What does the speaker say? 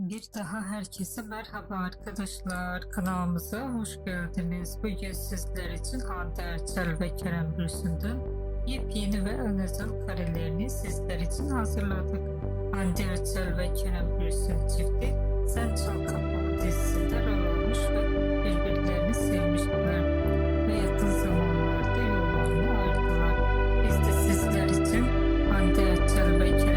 Bir daha herkese merhaba arkadaşlar. Kanalımıza hoş geldiniz. Bugün sizler için Hande Erçel ve Kerem Bürsin'den yepyeni ve önezel karelerini sizler için hazırladık. Hande Erçel ve Kerem Bürsin çifti Sen Çal Kapalı dizisinde rol almış ve birbirlerini sevmişler. Ve yakın zamanlarda yollarını ayırdılar. Biz de sizler için Hande Erçel ve Kerem